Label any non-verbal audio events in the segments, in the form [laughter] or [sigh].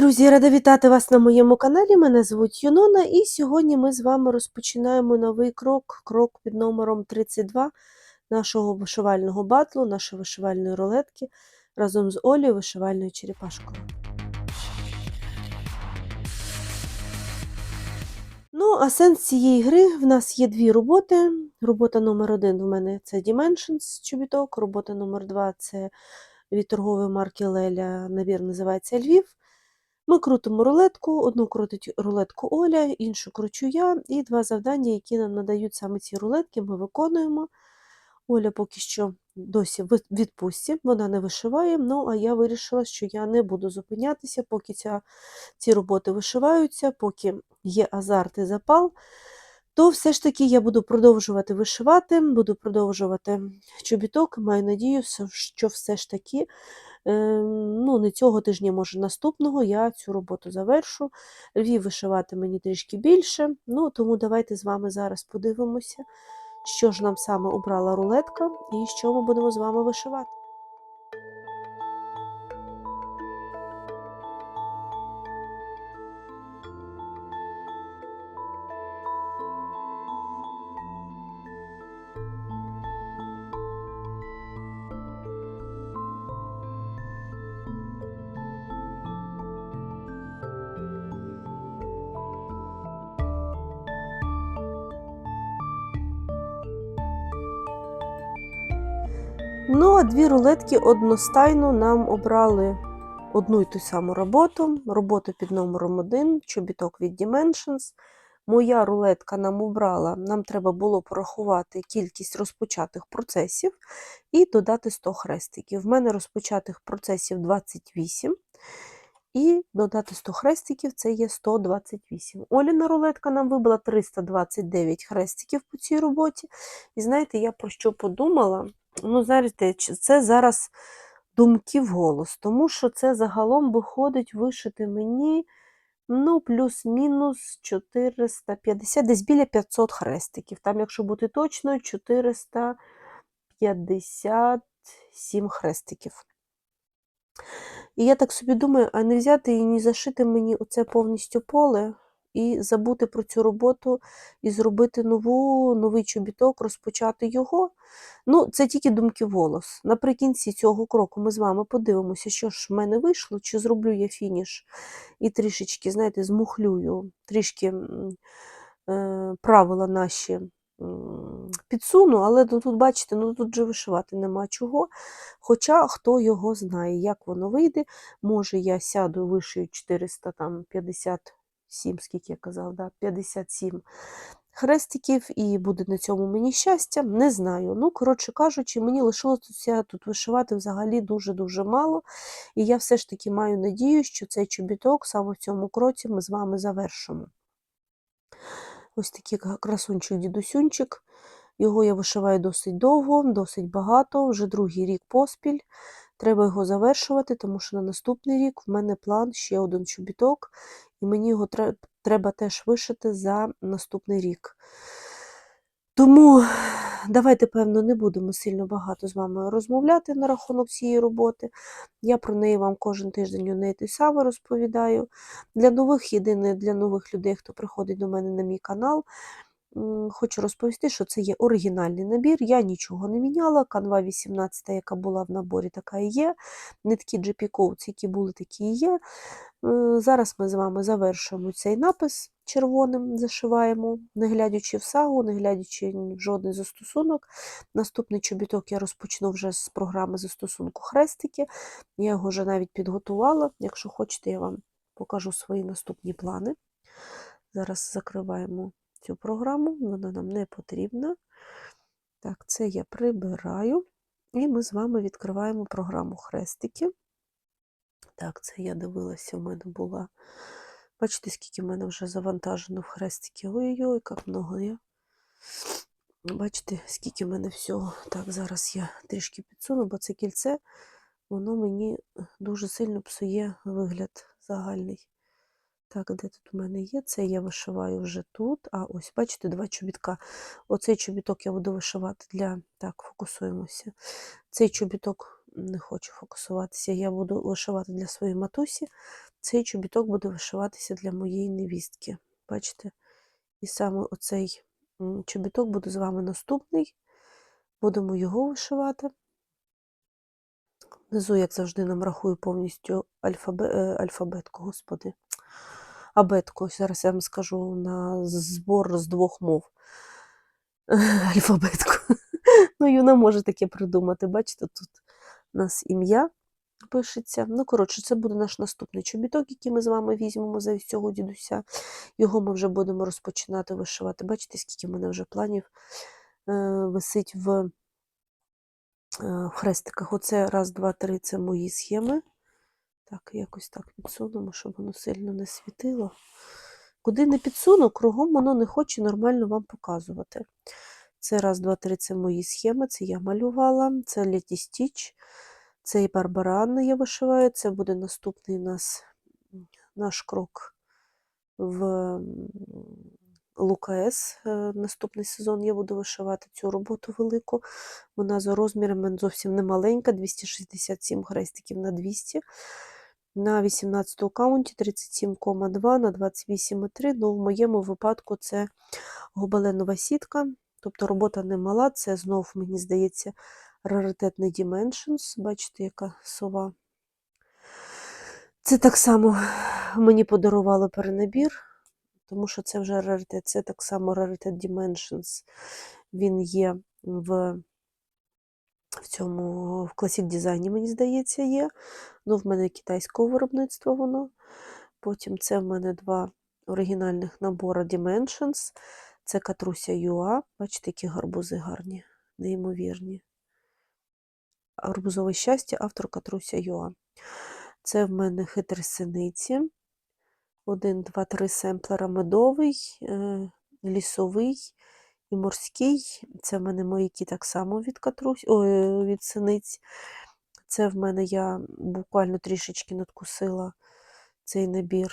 друзі! Рада вітати вас на моєму каналі. Мене звуть Юнона, і сьогодні ми з вами розпочинаємо новий крок, крок під номером 32 нашого вишивального батлу, нашої вишивальної рулетки разом з Олею вишивальною черепашкою. Ну, а сенс цієї гри в нас є дві роботи. Робота номер один в мене це Dimensions чобіток, робота номер два це від торгової марки Леля, набір називається Львів. Ми крутимо рулетку, одну крутить рулетку Оля, іншу кручу я, і два завдання, які нам надають саме ці рулетки, ми виконуємо. Оля поки що досі відпустці, вона не вишиває, ну а я вирішила, що я не буду зупинятися, поки ця, ці роботи вишиваються, поки є азарт і запал, то все ж таки я буду продовжувати вишивати, буду продовжувати чобіток. Маю надію, що все ж таки е, ну, не цього тижня, може наступного, я цю роботу завершу. Львів вишивати мені трішки більше, ну тому давайте з вами зараз подивимося, що ж нам саме обрала рулетка і що ми будемо з вами вишивати. Ну, а дві рулетки одностайно нам обрали одну й ту саму роботу. Роботу під номером 1, чобіток від Dimensions. Моя рулетка нам обрала, нам треба було порахувати кількість розпочатих процесів і додати 100 хрестиків. В мене розпочатих процесів 28. І додати 100 хрестиків це є 128. Оліна рулетка нам вибила 329 хрестиків по цій роботі. І знаєте, я про що подумала? Ну, знаєте, це зараз думки в голос, тому що це загалом виходить вишити мені ну, плюс-мінус 450, десь біля 500 хрестиків. Там, якщо бути точною, 457 хрестиків. І я так собі думаю, а не взяти і не зашити мені оце повністю поле і забути про цю роботу і зробити нову, новий чобіток, розпочати його. Ну, це тільки думки в голос. Наприкінці цього кроку ми з вами подивимося, що ж в мене вийшло, чи зроблю я фініш і трішечки, знаєте, змухлюю, трішки е, правила наші підсуну, але ну, тут, бачите, ну тут же вишивати нема чого. Хоча хто його знає, як воно вийде. Може, я сяду вишию 457, скільки я казав, да, 57 хрестиків, і буде на цьому мені щастя, не знаю. Ну, коротше кажучи, мені лишилося тут вишивати взагалі дуже-дуже мало. І я все ж таки маю надію, що цей чобіток саме в цьому кроці ми з вами завершимо. Ось такий красунчик-дідусюнчик. Його я вишиваю досить довго, досить багато, вже другий рік поспіль. Треба його завершувати, тому що на наступний рік в мене план ще один чобіток, і мені його треба теж вишити за наступний рік. Тому давайте, певно, не будемо сильно багато з вами розмовляти на рахунок цієї роботи. Я про неї вам кожен тиждень у неї той саме розповідаю. Для нових, єдине для нових людей, хто приходить до мене на мій канал, хочу розповісти, що це є оригінальний набір. Я нічого не міняла. Канва 18, яка була в наборі, така і є. Нитки GP Coats, які були, такі і є. Зараз ми з вами завершуємо цей напис червоним, зашиваємо, не глядячи в сагу, не глядячи в жодний застосунок. Наступний чобіток я розпочну вже з програми застосунку хрестики. Я його вже навіть підготувала. Якщо хочете, я вам покажу свої наступні плани. Зараз закриваємо цю програму, вона нам не потрібна. Так, це я прибираю. І ми з вами відкриваємо програму хрестики. Так, це я дивилася, у мене була. Бачите, скільки в мене вже завантажено в хрестики. Ой-ой-ой, як много я. Бачите, скільки в мене всього. Так, зараз я трішки підсуну, бо це кільце, воно мені дуже сильно псує вигляд загальний. Так, де тут у мене є? Це я вишиваю вже тут. А ось, бачите, два чобітка. Оцей чобіток я буду вишивати для. Так, фокусуємося. Цей чобіток не хочу фокусуватися. Я буду вишивати для своєї матусі. Цей чобіток буде вишиватися для моєї невістки. Бачите? І саме оцей чобіток буде з вами наступний. Будемо його вишивати. Внизу, як завжди, нам рахую повністю альфабе... е, альфабетку, господи. Абетку. Зараз я вам скажу на збор з двох мов. [laughs] Альфабетку. [laughs] Ну, Юна може таке придумати. Бачите, тут у нас ім'я пишеться. Ну, коротше, це буде наш наступний чобіток, який ми з вами візьмемо за цього дідуся. Його ми вже будемо розпочинати вишивати. Бачите, скільки в мене вже планів е, висить в е, в хрестиках. Оце раз, два, три це мої схеми. Так, якось так підсунемо, щоб воно сильно не світило. Куди не підсуну, кругом воно не хоче нормально вам показувати. Це раз, два, три це мої схеми, це я малювала, це Леті Стіч, це і Барбара я вишиваю. Це буде наступний нас наш крок в м, Е, Наступний сезон я буду вишивати цю роботу велику. Вона за розмірами зовсім не маленька, 267 хрестиків на 200. На 18 каунті 37,2 на 28,3. Ну, в моєму випадку це гобеленова сітка. Тобто робота не мала, це знов, мені здається, раритетний Dimensions. Бачите, яка сова. Це так само мені подарували перенабір, тому що це вже раритет. Це так само раритет Dimensions. Він є в, в цьому в Classic дизайні, мені здається, є. Ну, в мене китайського виробництва воно. Потім це в мене два оригінальних набори Dimensions. Це Катруся Юа. Бачите, які гарбузи гарні, неймовірні. Гарбузове щастя, автор Катруся Юа. Це в мене хитрі синиці. Один, два, три семплера медовий, е, лісовий і морський. Це в мене маяки так само від катрусь, ой, від синиць. Це в мене я буквально трішечки надкусила цей набір.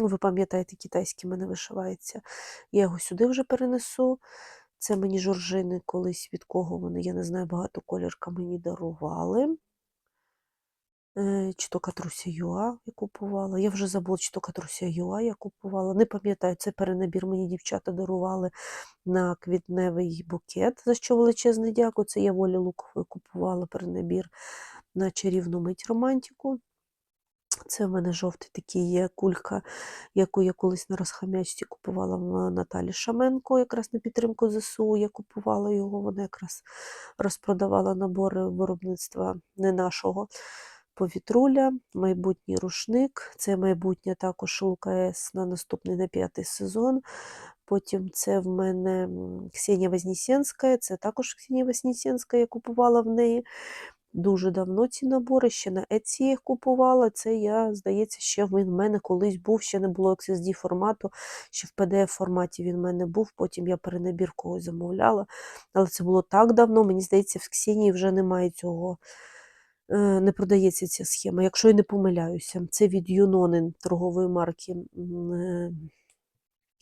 Ну, ви пам'ятаєте, китайський мене вишивається. Я його сюди вже перенесу. Це мені жоржини колись від кого вони, я не знаю, багато колірка мені дарували. Е, Чи то Катруся Юа я купувала. Я вже забула, чи то Катруся Юа я купувала. Не пам'ятаю, це перенабір мені дівчата дарували на квітневий букет, за що величезне дякую. Це я Волі Лукової купувала перенабір на чарівну мить романтику. Це в мене жовтий такий є кулька, яку я колись на розхам'ячці купувала в Наталі Шаменко, якраз на підтримку ЗСУ. Я купувала його, вона якраз розпродавала набори виробництва не нашого повітруля, майбутній рушник. Це майбутнє також ЛКС на наступний на п'ятий сезон. Потім це в мене Ксенія Вознесенська, це також Ксенія Вознесенська, я купувала в неї. Дуже давно ці набори, ще на Etsy їх купувала. Це я, здається, ще він в мене колись був, ще не було XSD формату, ще в PDF форматі він в мене був. Потім я перенабір когось замовляла. Але це було так давно. Мені здається, в Ксенії вже немає цього. Е, Не продається ця схема, якщо я не помиляюся. Це від Юнонин торгової марки е,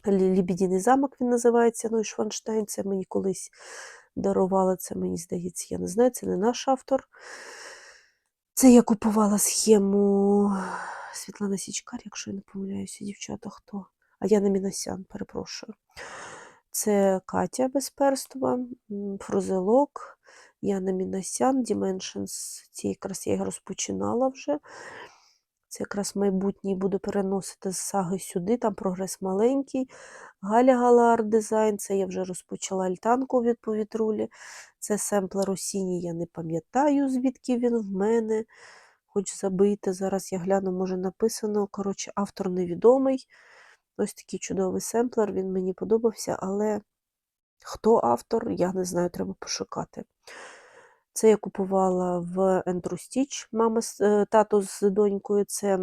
Лібідіний замок він називається. Ну і Шванштайн, це мені колись дарувала, це мені здається, я не знаю, це не наш автор. Це я купувала схему Світлана Січкар, якщо я не помиляюся, дівчата, хто? А Яна Мінасян, перепрошую. Це Катя Безперстова, м, Фрузелок, Яна Мінасян, Dimensions. Ці якраз я їх розпочинала вже. Це якраз майбутній буду переносити з саги сюди, там прогрес маленький. Галя Галар дизайн, це я вже розпочала альтанку від повітрулі. Це семплер осінній, я не пам'ятаю, звідки він в мене. Хоч забити. Зараз я гляну, може написано. Коротше, автор невідомий. Ось такий чудовий семплер, він мені подобався, але хто автор, я не знаю, треба пошукати. Це я купувала в Stitch, мама, е, тато з донькою. Це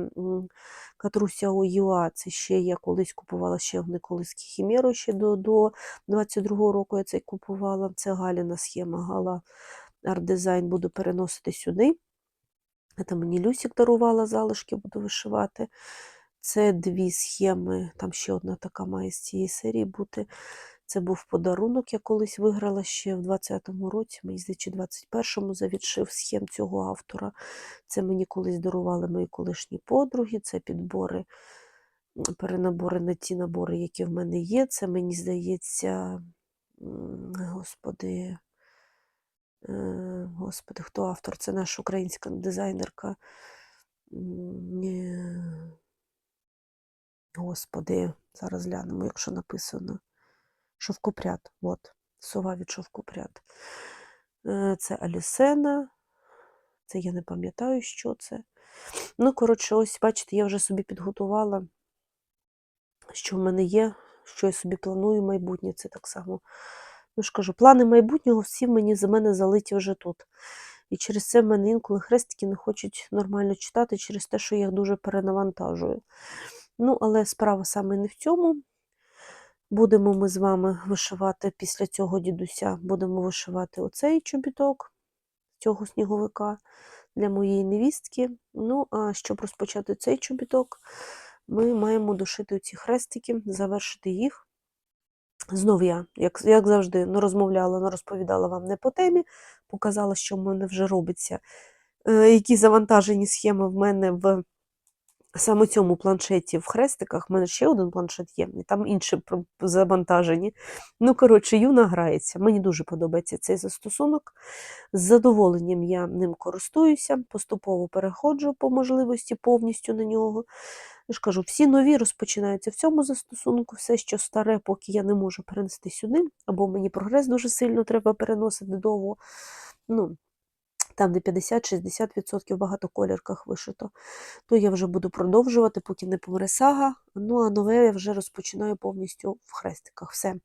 Катруся Оюа. Це ще я колись купувала ще в Николиській Хімєру, ще до, до 22-го року я цей купувала. Це Галіна схема, Гала арт-дизайн буду переносити сюди. Це мені Люсік дарувала залишки, буду вишивати. Це дві схеми, там ще одна така має з цієї серії бути. Це був подарунок, я колись виграла ще в 20-му році, мені здається, 21-му за відшив схем цього автора. Це мені колись дарували мої колишні подруги, це підбори, перенабори на ті набори, які в мене є. Це мені здається, господи, е, господи, хто автор? Це наша українська дизайнерка. Господи, зараз глянемо, якщо написано. Шовкопряд. От, сова від шовкопряд. Е, Це Алісена. Це я не пам'ятаю, що це. Ну, коротше, ось, бачите, я вже собі підготувала, що в мене є, що я собі планую майбутнє. Це так само. Ну ж кажу, плани майбутнього всі мені за мене залиті вже тут. І через це в мене інколи хрестики не хочуть нормально читати через те, що я їх дуже перенавантажую. Ну, але справа саме не в цьому. Будемо ми з вами вишивати після цього дідуся, будемо вишивати оцей чобіток цього сніговика для моєї невістки. Ну, а щоб розпочати цей чобіток, ми маємо дошити ці хрестики, завершити їх. Знов я, як, як завжди, не розмовляла, не розповідала вам не по темі, показала, що в мене вже робиться, е, які завантажені схеми в мене в саме цьому планшеті в хрестиках. У мене ще один планшет є, і там інші завантажені. Ну, коротше, юна грається. Мені дуже подобається цей застосунок. З задоволенням я ним користуюся, поступово переходжу по можливості повністю на нього. Я ж кажу, всі нові розпочинаються в цьому застосунку, все, що старе, поки я не можу перенести сюди, або мені прогрес дуже сильно треба переносити довго. Ну, там, де 50-60% в багатоколірках вишито, то я вже буду продовжувати, поки не помре сага. Ну, а нове я вже розпочинаю повністю в хрестиках. Все.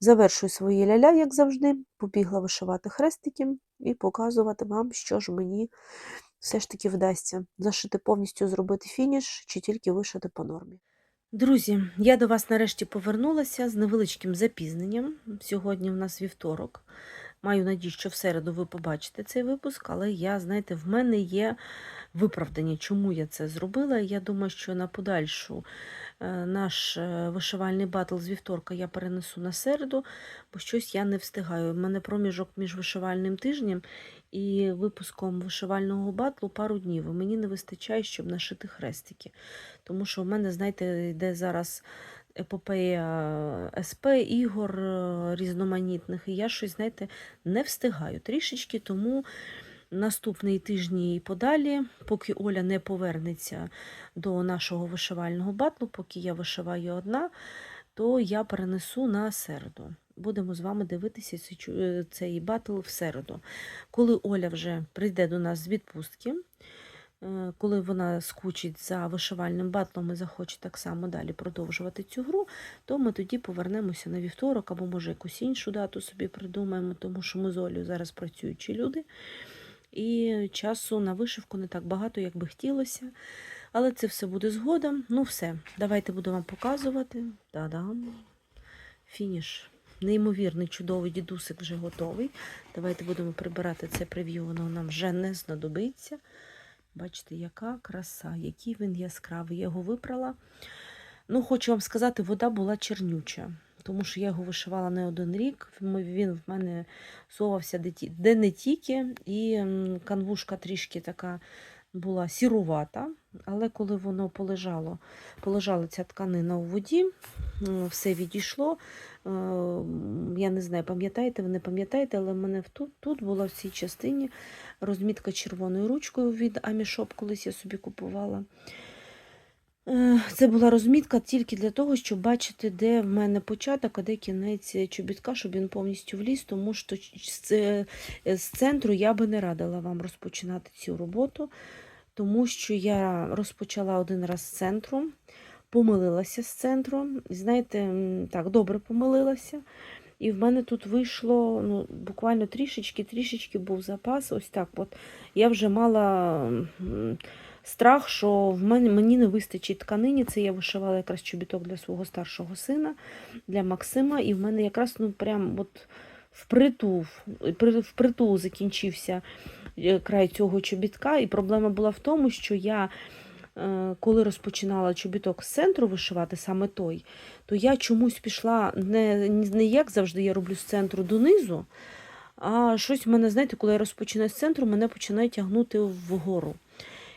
Завершую свої ляля, як завжди, побігла вишивати хрестики і показувати вам, що ж мені все ж таки вдасться. Зашити повністю зробити фініш чи тільки вишити по нормі. Друзі, я до вас нарешті повернулася з невеличким запізненням. Сьогодні в нас вівторок. Маю надію, що в середу ви побачите цей випуск, але я, знаєте, в мене є виправдання, чому я це зробила. Я думаю, що на подальшу е, наш е, вишивальний батл з вівторка я перенесу на середу, бо щось я не встигаю. У мене проміжок між вишивальним тижнем і випуском вишивального батлу пару днів. І мені не вистачає, щоб нашити хрестики. Тому що в мене, знаєте, йде зараз епопея СП, ігор е, різноманітних, і я щось, знаєте, не встигаю трішечки, тому наступний тижні і подалі, поки Оля не повернеться до нашого вишивального батлу, поки я вишиваю одна, то я перенесу на середу. Будемо з вами дивитися е, цей батл в середу. Коли Оля вже прийде до нас з відпустки, е, коли вона скучить за вишивальним батлом і захоче так само далі продовжувати цю гру, то ми тоді повернемося на вівторок або може якусь іншу дату собі придумаємо, тому що ми з Олею зараз працюючі люди. І часу на вишивку не так багато, як би хотілося. Але це все буде згодом. Ну, все, давайте буду вам показувати. Та-дам. Фініш. Неймовірний, чудовий дідусик вже готовий. Давайте будемо прибирати це прев'ю, воно нам вже не знадобиться. Бачите, яка краса, який він яскравий. Я його випрала. Ну, хочу вам сказати, вода була чернюча, тому що я його вишивала не один рік. Він в мене совався де, не тільки, і канвушка трішки така була сірувата. Але коли воно полежало, полежала ця тканина у воді, все відійшло. Е, Я не знаю, пам'ятаєте ви не пам'ятаєте, але в мене тут, тут була в цій частині розмітка червоною ручкою від Амішоп, колись я собі купувала. Е, Це була розмітка тільки для того, щоб бачити, де в мене початок, а де кінець чобітка, щоб він повністю вліз, тому що з центру я би не радила вам розпочинати цю роботу, тому що я розпочала один раз з центру, помилилася з центру. Знаєте, так, добре помилилася. І в мене тут вийшло ну, буквально трішечки, трішечки був запас. Ось так. От я вже мала страх, що в мене мені не вистачить тканині. Це я вишивала якраз чобіток для свого старшого сина, для Максима. І в мене якраз ну, прям от впритул, впритул закінчився е, край цього чобітка. І проблема була в тому, що я е, коли розпочинала чобіток з центру вишивати, саме той, то я чомусь пішла не, не як завжди я роблю з центру донизу, а щось в мене, знаєте, коли я розпочинаю з центру, мене починає тягнути вгору.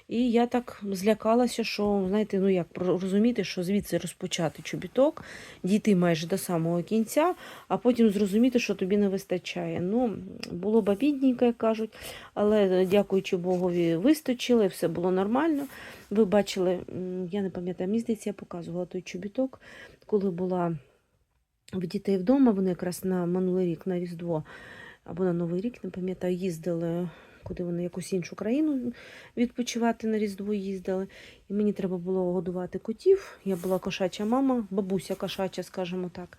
І я так злякалася, що, знаєте, ну як розуміти, що звідси розпочати чобіток, дійти майже до самого кінця, а потім зрозуміти, що тобі не вистачає. Ну, було б обідненько, як кажуть, але дякуючи Богові, вистачило, і все було нормально. Ви бачили, я не пам'ятаю, мені здається, я показувала той чобіток, коли була в дітей вдома, вони якраз на минулий рік, на Різдво або на Новий рік, не пам'ятаю, їздили, куди вони якусь іншу країну відпочивати на Різдво їздили. І мені треба було годувати котів. Я була кошача мама, бабуся кошача, скажімо так.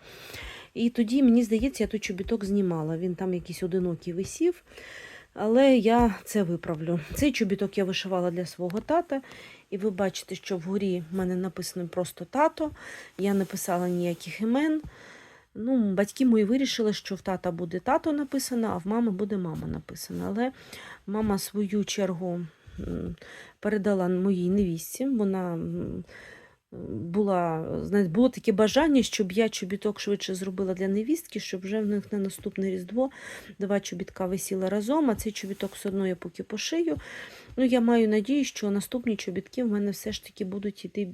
І тоді, мені здається, я той чобіток знімала. Він там якийсь одинокий висів. Але я це виправлю. Цей чобіток я вишивала для свого тата. І ви бачите, що вгорі в мене написано просто тато. Я не писала ніяких імен. Ну, батьки мої вирішили, що в тата буде тато написано, а в мами буде мама написана. Але мама свою чергу передала моїй невістці. Вона була, знаєте, було таке бажання, щоб я чобіток швидше зробила для невістки, щоб вже в них на наступне Різдво два чобітка висіли разом, а цей чобіток все одно я поки пошию. Ну, я маю надію, що наступні чобітки в мене все ж таки будуть йти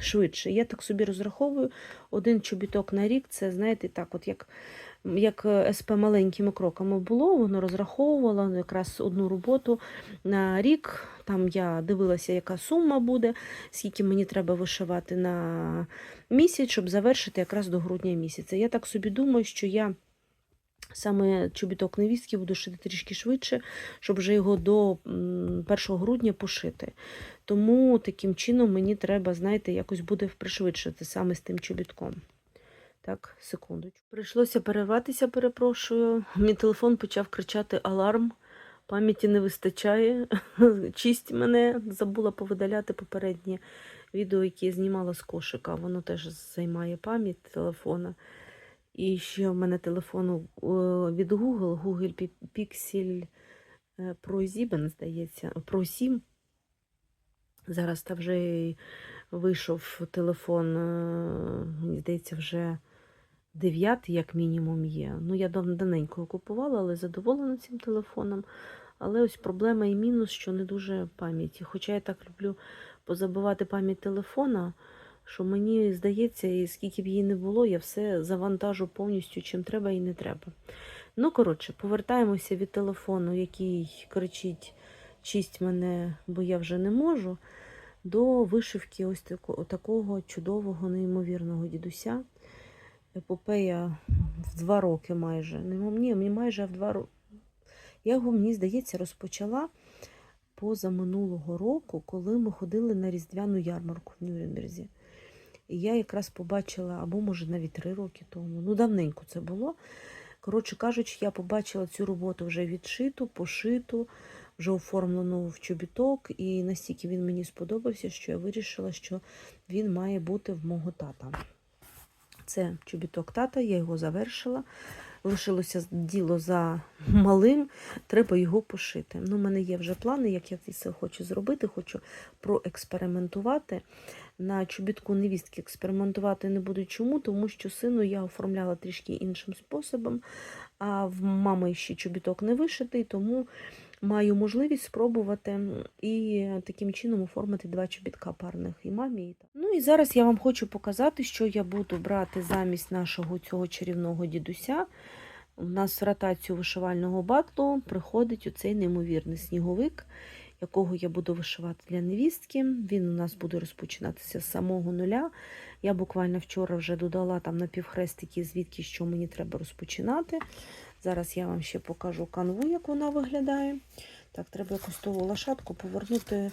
швидше. Я так собі розраховую, один чобіток на рік, це, знаєте, так, от як, як е, СП маленькими кроками було, воно розраховувало якраз одну роботу на рік. Там я дивилася, яка сума буде, скільки мені треба вишивати на місяць, щоб завершити якраз до грудня місяця. Я так собі думаю, що я саме чобіток невістки буду шити трішки швидше, щоб вже його до 1 грудня пошити. Тому таким чином мені треба, знаєте, якось буде пришвидшити саме з тим чобітком. Так, секундочку. Прийшлося перерватися, перепрошую. Мій телефон почав кричати Аларм. Пам'яті не вистачає. [laughs] Чисть мене забула повидаляти попереднє відео, яке я знімала з кошика. Воно теж займає пам'ять телефона. І ще в мене телефон від Google, Google Pixel е, Pro 7, здається, Pro 7. Зараз там вже вийшов телефон, е, мені здається, вже 9, як мінімум, є. Ну, я дав- давненько купувала, але задоволена цим телефоном. Але ось проблема і мінус, що не дуже пам'яті. Хоча я так люблю позабивати пам'ять телефона, що мені здається, і скільки б її не було, я все завантажу повністю, чим треба і не треба. Ну, коротше, повертаємося від телефону, який кричить чисть мене, бо я вже не можу, до вишивки ось тако- такого чудового, неймовірного дідуся. Епопея в два роки майже. Ні, мені майже в два роки. Я його, мені здається, розпочала позаминулого року, коли ми ходили на різдвяну ярмарку в Нюрнберзі. І я якраз побачила, або може навіть три роки тому. Ну, давненько це було. Коротше кажучи, я побачила цю роботу вже відшиту, пошиту, вже оформлену в чобіток, і настільки він мені сподобався, що я вирішила, що він має бути в мого тата. Це чобіток тата, я його завершила. Лишилося діло за малим, треба його пошити. Ну, у мене є вже плани, як я це хочу зробити. Хочу проекспериментувати. На чобітку невістки експериментувати не буду. Чому? Тому що сину я оформляла трішки іншим способом, а в мами ще чобіток не вишитий, тому маю можливість спробувати і таким чином оформити два чобітка парних і мамі. Ну і зараз я вам хочу показати, що я буду брати замість нашого цього чарівного дідуся. У нас в ротацію вишивального батлу приходить оцей неймовірний сніговик, якого я буду вишивати для невістки. Він у нас буде розпочинатися з самого нуля. Я буквально вчора вже додала там на півхрестики, звідки що мені треба розпочинати. Зараз я вам ще покажу канву, як вона виглядає. Так, треба якось ту лошадку повернути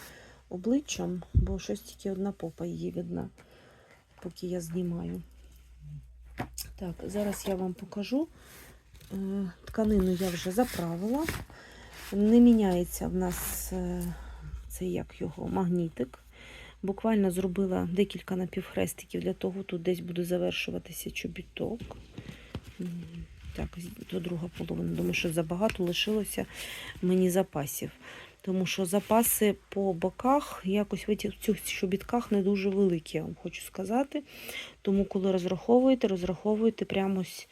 обличчям, бо щось тільки одна попа її видна, поки я знімаю. Так, зараз я вам покажу. Е, Тканину я вже заправила. Не міняється в нас е, це як його магнітик. Буквально зробила декілька напівхрестиків для того, тут десь буде завершуватися чобіток. Так, до друга половина. Думаю, що забагато лишилося мені запасів. Тому що запаси по боках якось в цих- чобітках не дуже великі, я вам хочу сказати. Тому, коли розраховуєте, розраховуєте прямо ось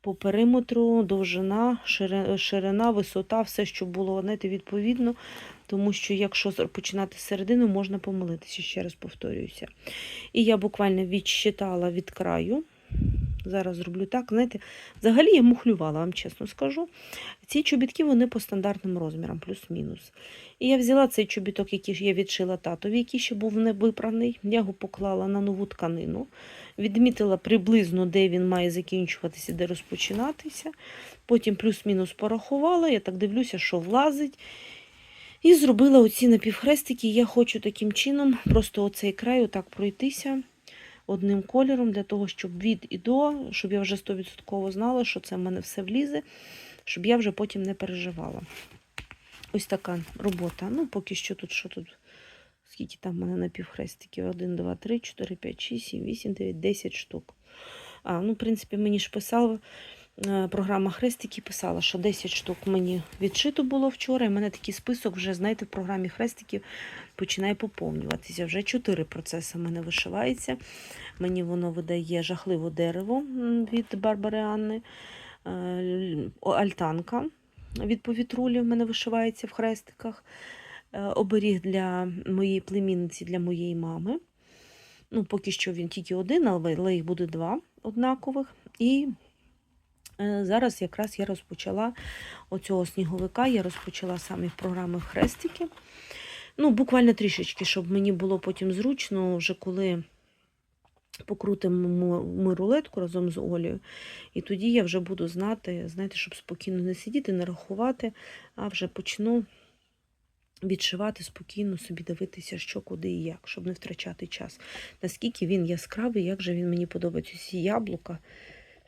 по периметру, довжина, ширина, висота, все, що було, знаєте, відповідно. Тому що якщо починати з середини, можна помилитися, ще раз повторююся. І я буквально відщитала від краю. Зараз зроблю так. Знаєте, взагалі я мухлювала, вам чесно скажу. Ці чобітки вони по стандартним розмірам, плюс-мінус. І я взяла цей чобіток, який я відшила татові, який ще був не випраний. Я його поклала на нову тканину, відмітила приблизно, де він має закінчуватися, де розпочинатися. Потім плюс-мінус порахувала. Я так дивлюся, що влазить. І зробила оці напівхрестики. Я хочу таким чином просто оцей край отак пройтися одним кольором, для того, щоб від і до, щоб я вже 100% знала, що це в мене все влізе, щоб я вже потім не переживала. Ось така робота. Ну, поки що тут, що тут, скільки там в мене напівхрестиків? 1, 2, 3, 4, 5, 6, 7, 8, 9, 10 штук. А, ну, в принципі, мені ж писала е, програма Хрестики писала, що 10 штук мені відшито було вчора, і в мене такий список вже, знаєте, в програмі Хрестиків починає поповнюватися. Вже 4 процеси в мене вишивається. Мені воно видає жахливе дерево від Барбари Анни, е, альтанка від повітрулі в мене вишивається в хрестиках. Е, Оберіг для моєї племінниці, для моєї мами. Ну, поки що він тільки один, але їх буде два однакових. І е, зараз якраз я розпочала оцього сніговика, я розпочала саме програми хрестики. Ну, буквально трішечки, щоб мені було потім зручно, вже коли покрутимо ми рулетку разом з Олею. І тоді я вже буду знати, знаєте, щоб спокійно не сидіти, не рахувати, а вже почну відшивати спокійно, собі дивитися, що, куди і як, щоб не втрачати час. Наскільки він яскравий, як же він мені подобається. Ці яблука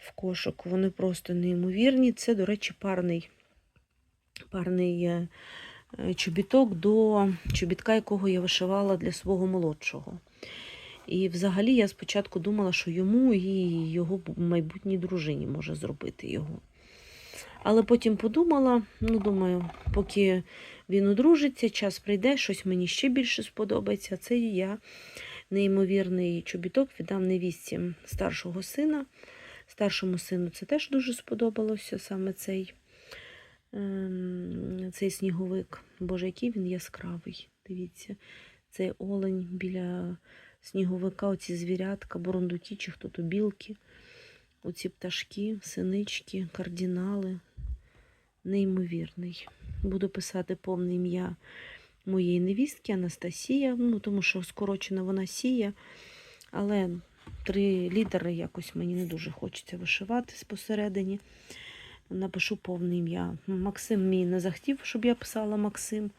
в кошику, вони просто неймовірні. Це, до речі, парний, парний е, е, чобіток до чобітка, якого я вишивала для свого молодшого. І взагалі я спочатку думала, що йому і його майбутній дружині може зробити його. Але потім подумала, ну думаю, поки він одружиться, час прийде, щось мені ще більше сподобається. Це і я неймовірний чобіток віддам невістці старшого сина. Старшому сину це теж дуже сподобалося саме цей, ем, цей сніговик. Боже, який він яскравий. Дивіться, цей олень біля сніговика, оці звірятка, бурундуки чи хто то білки, оці пташки, синички, кардинали. Неймовірний. Буду писати повне ім'я моєї невістки Анастасія, ну, тому що скорочена вона сія, але три літери якось мені не дуже хочеться вишивати посередині. Напишу повне ім'я. Максим мій не захотів, щоб я писала Максим,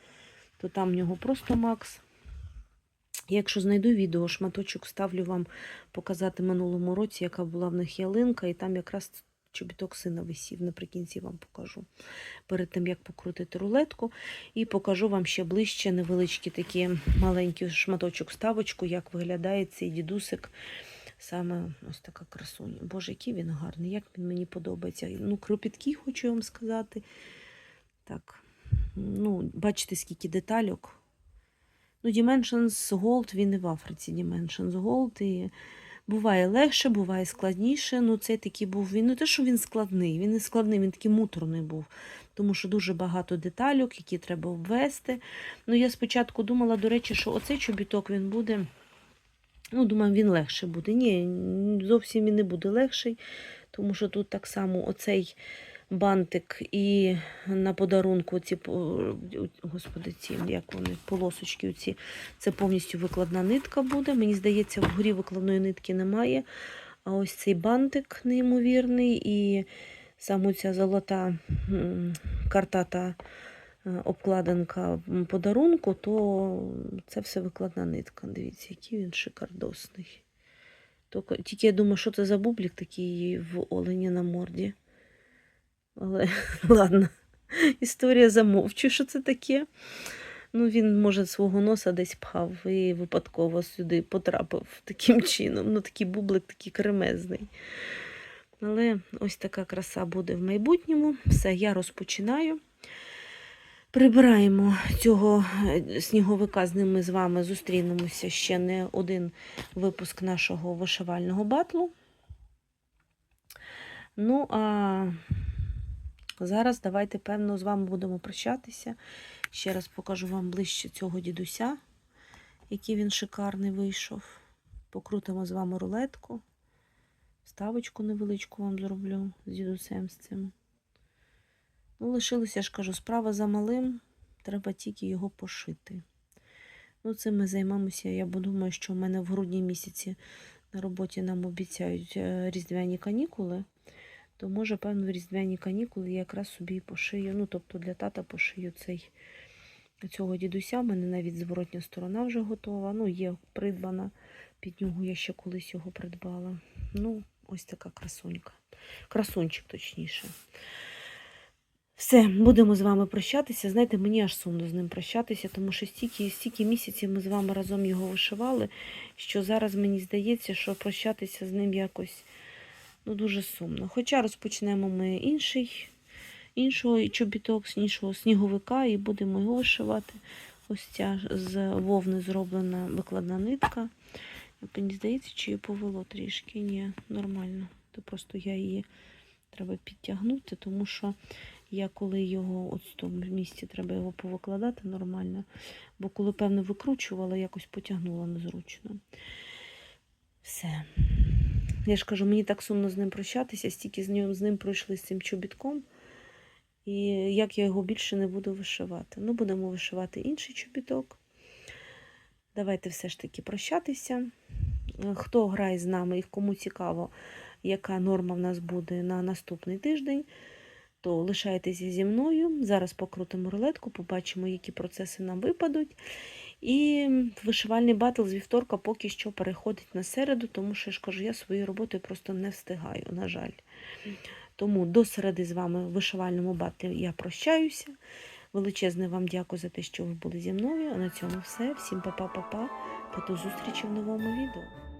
то там в нього просто Макс. Якщо знайду відео, шматочок ставлю вам показати минулому році, яка була в них ялинка, і там якраз чобіток сина висів. Наприкінці вам покажу. Перед тим, як покрутити рулетку. І покажу вам ще ближче невеличкий такий маленький шматочок ставочку, як виглядає цей дідусик. Саме ось така красуня. Боже, який він гарний, як він мені подобається. Ну, кропіткий, хочу вам сказати. Так, ну, бачите, скільки детальок. Ну, Dimensions Gold, він і в Африці Dimensions Gold. І буває легше, буває складніше. Ну, цей такий був, він не те, що він складний, він не складний, він такий муторний був. Тому що дуже багато детальок, які треба обвести. Ну, я спочатку думала, до речі, що оцей чобіток він буде. Ну, думаю, він легше буде. Ні, зовсім він не буде легший, тому що тут так само оцей бантик і на подарунку ці, господи, ці, як вони, полосочки, оці, це повністю викладна нитка буде. Мені здається, вгорі викладної нитки немає. А ось цей бантик неймовірний і саме ця золота картата обкладинка подарунку, то це все викладна нитка. Дивіться, який він шикардосний. Тільки, тільки я думаю, що це за бублік такий в олені на морді. Але [laughs] ладно, історія замовчу, що це таке. Ну, він, може, свого носа десь пхав і випадково сюди потрапив таким [laughs] чином. Ну, такий бублик, такий кремезний. Але ось така краса буде в майбутньому. Все, я розпочинаю. Прибираємо цього е, сніговика, з ним ми з вами зустрінемося ще не один випуск нашого вишивального батлу. Ну, а зараз давайте, певно, з вами будемо прощатися. Ще раз покажу вам ближче цього дідуся, який він шикарний вийшов. Покрутимо з вами рулетку. Ставочку невеличку вам зроблю з дідусем з цим. Ну, лишилося, ж кажу, справа за малим, треба тільки його пошити. Ну, цим ми займемося. Я думаю, що в мене в грудні місяці на роботі нам обіцяють е, різдвяні канікули. То, може, певно, в різдвяні канікули я якраз собі пошию. Ну, тобто для тата пошию цей цього дідуся. У мене навіть зворотня сторона вже готова. Ну, є придбана. Під нього я ще колись його придбала. Ну, ось така красунька. Красунчик, точніше. Все, будемо з вами прощатися. Знаєте, мені аж сумно з ним прощатися, тому що стільки, стільки місяців ми з вами разом його вишивали, що зараз мені здається, що прощатися з ним якось ну, дуже сумно. Хоча розпочнемо ми інший, іншого чобіток, іншого сніговика, і будемо його вишивати. Ось ця з вовни зроблена викладна нитка. Мені здається, чи її повело трішки? Ні, нормально. То просто я її треба підтягнути, тому що я коли його от в тому місці треба його повикладати нормально, бо коли, певно, викручувала, якось потягнула незручно. Все. Я ж кажу, мені так сумно з ним прощатися, стільки з ним, з ним пройшли з цим чобітком. І як я його більше не буду вишивати. Ну, будемо вишивати інший чобіток. Давайте все ж таки прощатися. Хто грає з нами і кому цікаво, яка норма в нас буде на наступний тиждень, то лишайтеся зі мною. Зараз покрутимо рулетку, побачимо, які процеси нам випадуть. І вишивальний батл з вівторка поки що переходить на середу, тому що я ж кажу, я своєю роботою просто не встигаю, на жаль. Тому до середи з вами в вишивальному батлі я прощаюся. Величезне вам дякую за те, що ви були зі мною. А на цьому все. Всім па-па-па-па до зустрічі в новому відео.